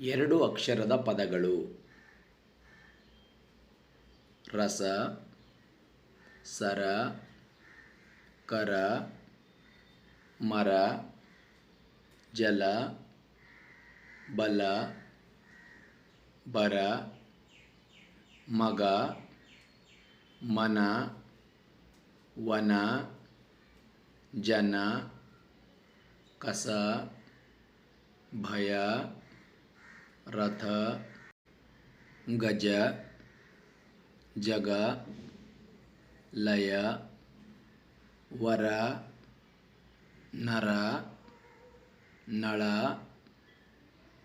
ಎರಡು ಅಕ್ಷರದ ಪದಗಳು. ರಸ, ಸರ, ಕರ, ಮರ, ಜಲ, ಬಲ, ಬರ, ಮಗ, ಮನ, ವನ, ಜನ, ಕಸ, ಭಯ रथ गज जग लय वर नर नल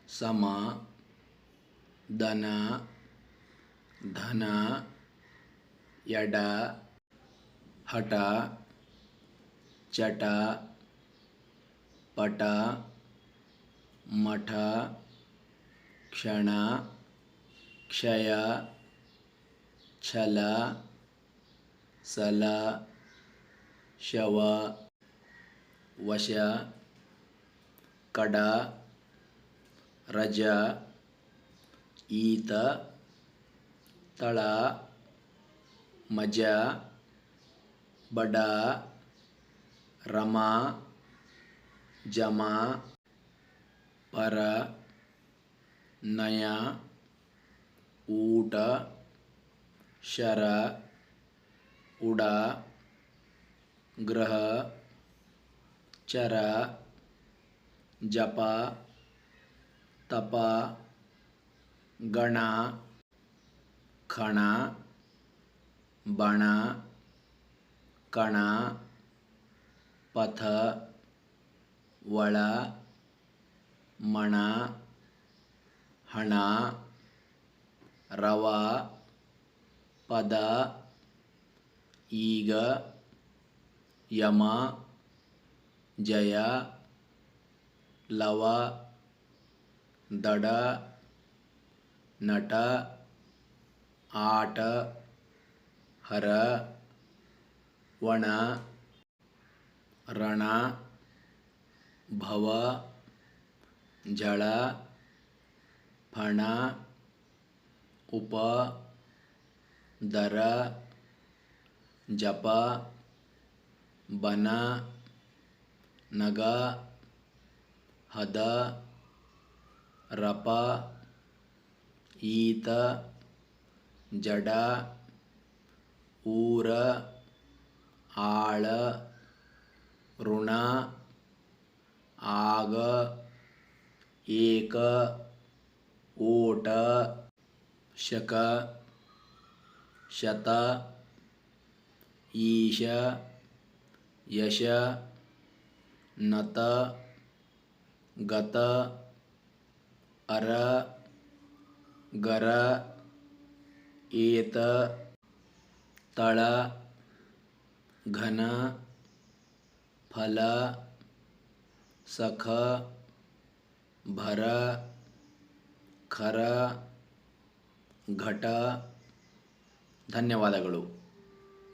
सम दन धन यड हट चट पट मठ ಕ್ಷಣ, ಕ್ಷಯ, ಛಲ, ಸಲ, ಶವ, ವಶ, ಕಡ, ರಜ, ಈತ, ತಳ, ಮಜ, ಬಡ, ರಮ, ಜಮ, ಪರ ನಯ, ಊಟ, ಶರ, ಉಡ ಗೃಹ ಚರ, ಜಪ, ತಪ, ಗಣ, ಖಣ, ಬಣ, ಕಣ, ಪಥ, ಒಳ, ಮಣ ಹಣ, ರವ, ಪದ, ಈಗ, ಯಮ, ಜಯ, ಲವ, ದಡ, ನಟ, ಆಟ, ಹರ, ವಣ, ರಣ, ಭವ, ಜಳ ಫಣ ಉಪ, ದರ, ಜಪ, ಬನ, ನಗ, ಹದ, ರಪ, ಈತ, ಜಡ, ಊರ, ಆಳ, ಋಣ, ಆಗ, ಏಕ ಓಟ ಶಕ ಶತ ಈಶ ಯಶ ನತ ಗತ ಅರ ಗರ ಏತ ತಳ ಘನ ಫಲ ಸಖ ಭರ ಖರ ಘಟ ಧನ್ಯವಾದಗಳು.